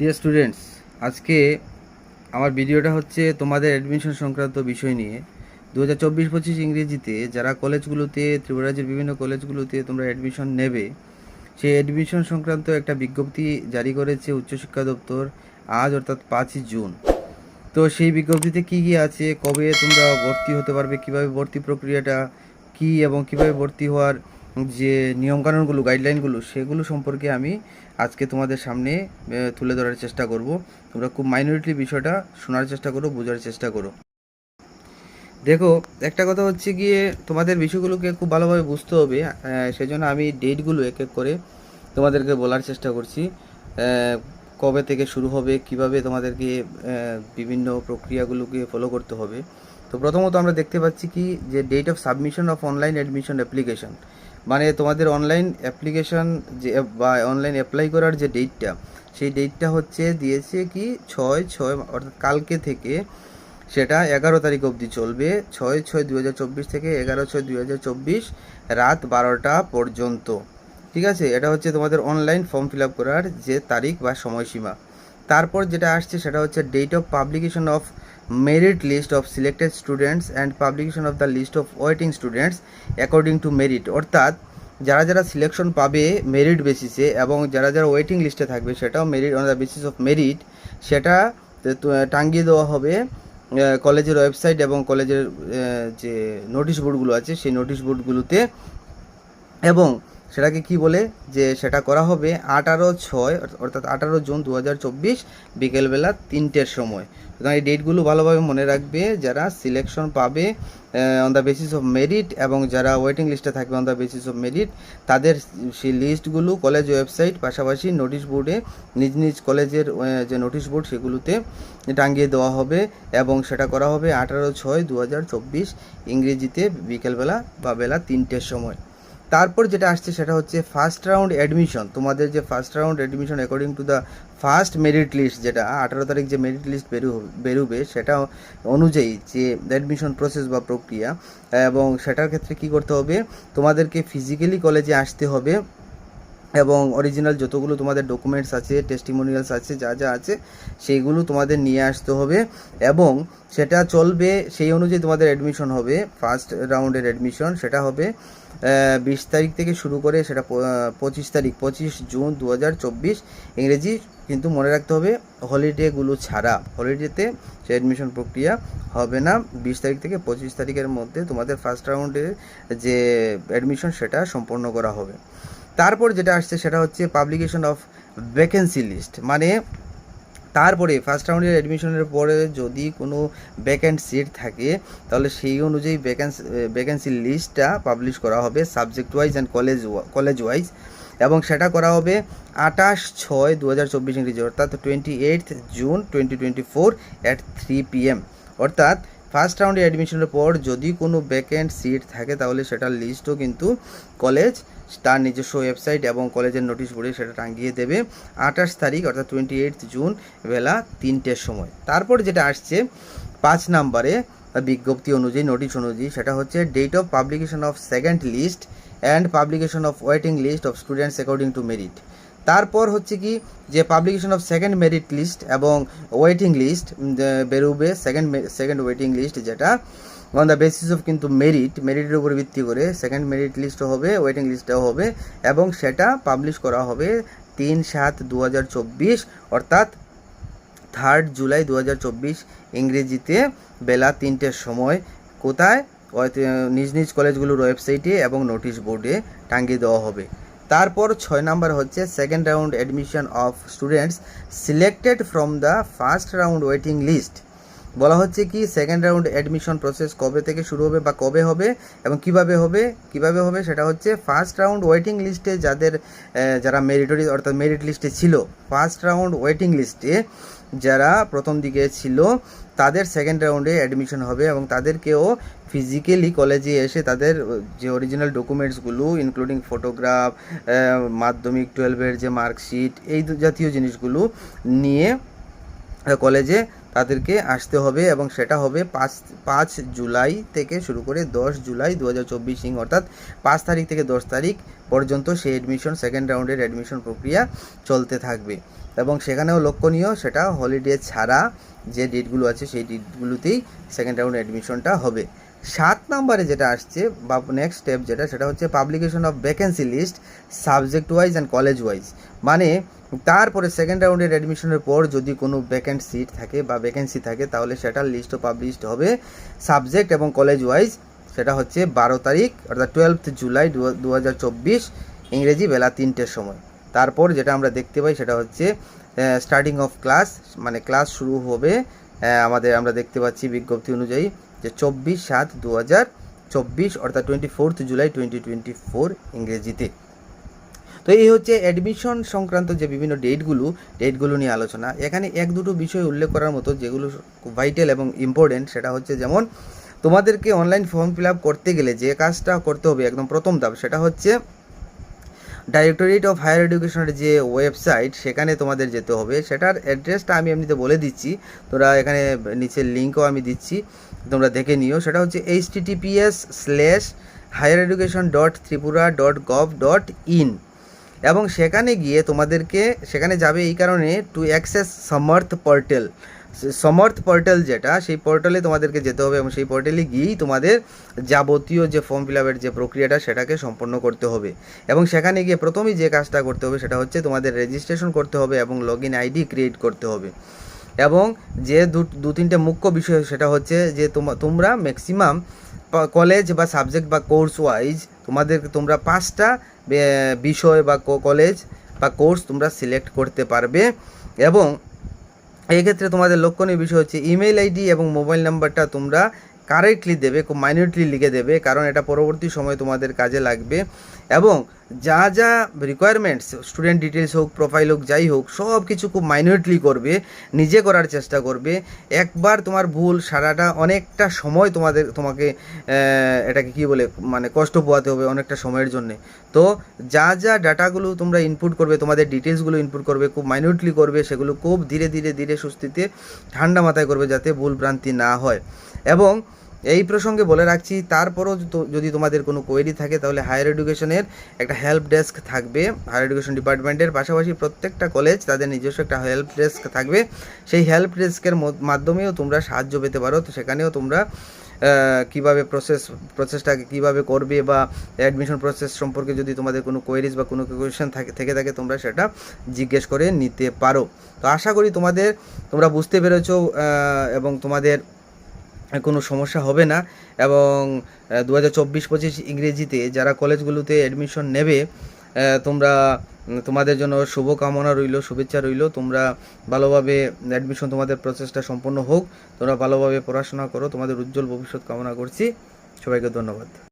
Dear students আজকে আমার ভিডিওটা হচ্ছে তোমাদের অ্যাডমিশন সংক্রান্ত বিষয় নিয়ে। দু হাজার চব্বিশ পঁচিশ ইংরেজিতে যারা কলেজগুলোতে ত্রিপুরাজ্যের বিভিন্ন কলেজগুলোতে তোমরা অ্যাডমিশন নেবে, সেই অ্যাডমিশন সংক্রান্ত একটা বিজ্ঞপ্তি জারি করেছে উচ্চশিক্ষা দপ্তর আজ, অর্থাৎ পাঁচই জুন। তো সেই বিজ্ঞপ্তিতে কি কি আছে, কবে তোমরা ভর্তি হতে পারবে, কীভাবে ভর্তি প্রক্রিয়াটা, কি এবং কীভাবে ভর্তি হওয়ার যে নিয়মকানুনগুলো গাইডলাইনগুলো সেগুলো সম্পর্কে আমি আজকে তোমাদের সামনে তুলে ধরার চেষ্টা করব। তোমরা খুব মাইনরিটি বিষয়টা শোনার চেষ্টা করো, বোঝার চেষ্টা করো। দেখো, একটা কথা হচ্ছে গিয়ে তোমাদের বিষয়গুলোকে খুব ভালোভাবে বুঝতে হবে সেজন্য আমি ডেটগুলো এক এক করে তোমাদেরকে বলার চেষ্টা করছি। কবে থেকে শুরু হবে, কীভাবে তোমাদেরকে বিভিন্ন প্রক্রিয়াগুলোকে ফলো করতে হবে। তো প্রথমত আমরা দেখতে পাচ্ছি কি, যে date of submission of online admission application মানে তোমাদের অনলাইন অ্যাপ্লিকেশন যে, বা অনলাইন অ্যাপ্লাই করার যে ডেটটা সেই ডেটটা হচ্ছে দিয়েছে কি ছয় ছয় অর্থাৎ কালকে থেকে সেটা এগারো তারিখ অবধি চলবে। ছয় ছয় দু থেকে এগারো ছয় দু রাত বারোটা পর্যন্ত। ঠিক আছে? এটা হচ্ছে তোমাদের অনলাইন ফর্ম ফিল করার যে তারিখ বা সময়সীমা। তারপর যেটা আসছে সেটা হচ্ছে date of publication of merit list of selected students and publication of the list of waiting students according to merit অর্থাৎ, যারা যারা সিলেকশন পাবে মেরিট বেসিসে এবং যারা যারা ওয়েটিং লিস্টে থাকবে, সেটাও merit on the basis of merit সেটা টাঙ্গিয়ে দেওয়া হবে কলেজের ওয়েবসাইট এবং কলেজের যে নোটিশ বোর্ডগুলো আছে, সেই নোটিশ বোর্ডগুলোতে এবং সেটাকে কি বলে? যে সেটা করা হবে আঠারো ছয়, অর্থাৎ আঠারো জুন দু হাজার চব্বিশ বিকেলবেলা তিনটের সময়। সুতরাং এই ডেটগুলো ভালোভাবে মনে রাখবে, যারা সিলেকশন পাবে on the basis of merit এবং যারা ওয়েটিং লিস্টে থাকবে on the basis of merit তাদের সেই লিস্টগুলো কলেজ ওয়েবসাইট পাশাপাশি নোটিশ বোর্ডে নিজ নিজ কলেজের যে নোটিশ বোর্ড সেগুলোতে টাঙ্গিয়ে দেওয়া হবে এবং সেটা করা হবে আঠারো ছয় দু হাজার চব্বিশ ইংরেজিতে বিকেলবেলা বা বেলা তিনটের সময়। তারপর যেটা আসছে সেটা হচ্ছে ফার্স্ট রাউন্ড অ্যাডমিশন তোমাদের যে first round admission according to the first merit list যেটা, আঠারো তারিখ যে মেরিট লিস্ট বেরু, বেরোবে, সেটা অনুযায়ী যে অ্যাডমিশন প্রসেস বা প্রক্রিয়া, এবং সেটার ক্ষেত্রে কি করতে হবে, তোমাদেরকে ফিজিক্যালি কলেজে আসতে হবে, এবং অরিজিনাল যতগুলো তোমাদের ডকুমেন্টস আছে টেস্টিমোনিয়ালস আছে, যা যা আছে, সেইগুলো তোমাদের নিয়ে আসতে হবে, এবং সেটা চলবে, সেই অনুযায়ী তোমাদের অ্যাডমিশন হবে ফার্স্ট রাউন্ডের অ্যাডমিশন সেটা হবে বিশ তারিখ থেকে শুরু করে সেটা পঁচিশ তারিখ, পঁচিশ জুন দু হাজার চব্বিশ ইংরেজি কিন্তু মনে রাখতে হবে হলিডেগুলো ছাড়া। হলিডেতে সে অ্যাডমিশন প্রক্রিয়া হবে না। বিশ তারিখ থেকে পঁচিশ তারিখের মধ্যে তোমাদের ফার্স্ট রাউন্ডের যে অ্যাডমিশন সেটা সম্পন্ন করা হবে। তারপর যেটা আসছে সেটা হচ্ছে পাবলিকেশন অফ ভ্যাকেন্সি লিস্ট মানে তারপরে ফার্স্ট রাউন্ডের অ্যাডমিশনের পরে যদি কোনো ভ্যাকেন্ট সিট থাকে, তাহলে সেই অনুযায়ী ভ্যাকেন্সি ভ্যাকেন্সির লিস্টটা পাবলিশ করা হবে subject wise and college college wise এবং সেটা করা হবে আঠাশ ছয় দু হাজার চব্বিশ ইংরেজি, অর্থাৎ twenty eight June twenty twenty four at three PM অর্থাৎ ফার্স্ট রাউন্ডে অ্যাডমিশনের পর যদি কোনো ভ্যাকেন্ট সিট থাকে, তাহলে সেটার লিস্টও কিন্তু কলেজ তার নিজস্ব ওয়েবসাইট এবং কলেজের নোটিশ বোর্ডে সেটা টাঙ্গিয়ে দেবে। আঠাশ তারিখ, অর্থাৎ টোয়েন্টি এইট জুন বেলা তিনটের সময়। তারপর যেটা আসছে, পাঁচ নাম্বারে বিজ্ঞপ্তি অনুযায়ী নোটিশ অনুযায়ী, সেটা হচ্ছে date of publication of second list and publication of waiting list of students according to merit তারপর হচ্ছে কি যে publication of second merit list এবং ওয়েটিং লিস্ট বেরোবে সেকেন্ড সেকেন্ড ওয়েটিং লিস্ট যেটা অন দ্য বেসিস অফ কিন্তু merit মেরিটের উপর ভিত্তি করে সেকেন্ড মেরিট লিস্টও হবে ওয়েটিং লিস্টটাও হবে, এবং সেটা পাবলিশ করা হবে তিন সাত দু অর্থাৎ থার্ড জুলাই দু হাজার চব্বিশ ইংরেজিতে বেলা তিনটের সময়। কোথায়? নিজ নিজ কলেজগুলোর ওয়েবসাইটে এবং নোটিশ বোর্ডে টাঙ্গিয়ে দেওয়া হবে। তারপর ছয় নাম্বার হচ্ছে second round admission of students selected from the first round waiting list বলা হচ্ছে কি সেকেন্ড রাউন্ড অ্যাডমিশন প্রসেস কবে থেকে শুরু হবে বা কবে হবে এবং কীভাবে হবে কীভাবে হবে সেটা হচ্ছে ফার্স্ট রাউন্ড ওয়েটিং লিস্টে যাদের যারা মেরিটরি অর্থাৎ মেরিট লিস্টে ছিল ফার্স্ট রাউন্ড ওয়েটিং লিস্টে যারা প্রথম দিকে ছিল, তাদের সেকেন্ড রাউন্ডে অ্যাডমিশন হবে এবং তাদেরকেও ফিজিক্যালি কলেজে এসে তাদের যে অরিজিনাল ডকুমেন্টসগুলো ইনক্লুডিং ফটোগ্রাফ মাধ্যমিক টুয়েলভের যে মার্কশিট এই জাতীয় জিনিসগুলো নিয়ে কলেজে তাদেরকে আসতে হবে এবং সেটা হবে পাঁচ পাঁচ জুলাই থেকে শুরু করে দশ জুলাই দু হাজার চব্বিশ সিং, অর্থাৎ পাঁচ তারিখ থেকে দশ তারিখ পর্যন্ত সেই অ্যাডমিশন সেকেন্ড রাউন্ডের অ্যাডমিশন প্রক্রিয়া চলতে থাকবে। এবং সেখানেও লক্ষণীয় সেটা হলিডে ছাড়া যে ডেটগুলো আছে সেই ডেটগুলোতেই সেকেন্ড রাউন্ড অ্যাডমিশনটা হবে। সাত নম্বরে যেটা আসছে বা নেক্সট স্টেপ যেটা, সেটা হচ্ছে publication of vacancy list subject wise and college wise মানে তারপরে সেকেন্ড রাউন্ডের অ্যাডমিশনের পর যদি কোনো ভ্যাকেন্ট সিট থাকে বা ভ্যাকেন্সি থাকে, তাহলে সেটার লিস্টও পাবলিশড হবে। সাবজেক্ট এবং কলেজ ওয়াইজ সেটা হচ্ছে বারো তারিখ, অর্থাৎ টুয়েলভ জুলাই দু হাজার চব্বিশ, ইংরেজি বেলা তিনটের সময়। তারপর যেটা আমরা দেখতে পাই সেটা হচ্ছে স্টার্টিং অফ ক্লাস মানে ক্লাস শুরু হবে আমাদের আমরা দেখতে পাচ্ছি বিজ্ঞপ্তি অনুযায়ী যে চব্বিশ সাত দু হাজার চব্বিশ, অর্থাৎ twenty fourth July twenty twenty four ইংরেজিতে। তো এই হচ্ছে অ্যাডমিশন সংক্রান্ত যে বিভিন্ন ডেটগুলো ডেটগুলো নিয়ে আলোচনা। এখানে এক দুটো বিষয় উল্লেখ করার মতো, যেগুলো ভাইটাল এবং ইম্পর্টেন্ট সেটা হচ্ছে যেমন, তোমাদেরকে অনলাইন ফর্ম ফিল করতে গেলে যে কাজটা করতে হবে একদম প্রথম ধাপ, সেটা হচ্ছে ডাইরেক্টরেট অফ হায়ার এডুকেশনের যে ওয়েবসাইট সেখানে তোমাদের যেতে হবে। সেটার অ্যাড্রেসটা আমি এমনিতে বলে দিচ্ছি। তোরা এখানে নিচের লিঙ্কও আমি দিচ্ছি। তোমরা দেখে নিও। সেটা হচ্ছে H TTPS slash higher education dot Tripura dot gov dot in এবং সেখানে গিয়ে তোমাদেরকে, সেখানে যাবে এই কারণে to access Samarth portal Samarth portal যেটা, সেই পোর্টালে তোমাদেরকে যেতে হবে এবং সেই পোর্টালে গিয়েই তোমাদের যাবতীয় যে ফর্ম ফিল আপের যে প্রক্রিয়াটা, সেটাকে সম্পন্ন করতে হবে। এবং সেখানে গিয়ে প্রথমেই যে কাজটা করতে হবে, সেটা হচ্ছে তোমাদের রেজিস্ট্রেশন করতে হবে এবং লগ ইন আইডি ক্রিয়েট করতে হবে। এবং যে দু তিনটে মুখ্য বিষয় সেটা হচ্ছে যে তোমা, তোমরা ম্যাক্সিমাম কলেজ বা সাবজেক্ট বা কোর্স ওয়াইজ তোমাদের, তোমরা পাঁচটা বিষয় বা কলেজ বা কোর্স তোমরা সিলেক্ট করতে পারবে। এবং এই ক্ষেত্রে তোমাদের লক্ষণীয় বিষয় হচ্ছে ইমেল আইডি এবং মোবাইল নাম্বারটা তোমরা কারেক্টলি দেবে, খুব মাইনিউটলি লিখে দেবে, কারণ এটা পরবর্তী সময় তোমাদের কাজে লাগবে। এবং যা যা রিকোয়ারমেন্টস স্টুডেন্ট ডিটেলস হোক প্রোফাইল হোক, যাই হোক, সব কিছু খুব মাইনিউটলি করবে, নিজে করার চেষ্টা করবে। একবার তোমার ভুল, সারাটা অনেকটা সময় তোমাদের, তোমাকে এটাকে কি বলে মানে কষ্ট পোয়াতে হবে অনেকটা সময়ের জন্যে। তো যা যা ডাটাগুলো তোমরা ইনপুট করবে, তোমাদের ডিটেলসগুলো ইনপুট করবে, খুব মাইনিউটলি করবে, সেগুলো খুব ধীরে ধীরে ধীরে সুস্থিতে ঠান্ডা মাথায় করবে যাতে ভুল ভ্রান্তি না হয়। এবং এই প্রসঙ্গে বলে রাখছি, তারপরও যদি তোমাদের কোনো কোয়েরি থাকে, তাহলে হায়ার এডুকেশনের একটা হেল্প ডেস্ক থাকবে। হায়ার এডুকেশন ডিপার্টমেন্টের পাশাপাশি প্রত্যেকটা কলেজ তাদের নিজস্ব একটা হেল্প ডেস্ক থাকবে। সেই হেল্প ডেস্কের মাধ্যমেও তোমরা সাহায্য পেতে পারো। তো সেখানেও তোমরা কীভাবে প্রসেস প্রসেসটাকে কীভাবে করবে বা অ্যাডমিশন প্রসেস সম্পর্কে যদি তোমাদের কোনো কোয়েরিজ বা কোনো কোয়েশন থাকে, থেকে থাকে, তোমরা সেটা জিজ্ঞেস করে নিতে পারো। তো আশা করি তোমাদের, তোমরা বুঝতে পেরেছ এবং তোমাদের কোনো সমস্যা হবে না এবং দু হাজার চব্বিশ পঁচিশ ইংরেজিতে যারা কলেজগুলোতে অ্যাডমিশন নেবে তোমরা তোমাদের জন্য শুভকামনা রইল, শুভেচ্ছা রইল। তোমরা ভালোভাবে অ্যাডমিশন তোমাদের প্রচেষ্টা সম্পন্ন হোক। তোমরা ভালোভাবে পড়াশোনা করো। তোমাদের উজ্জ্বল ভবিষ্যৎ কামনা করছি। সবাইকে ধন্যবাদ।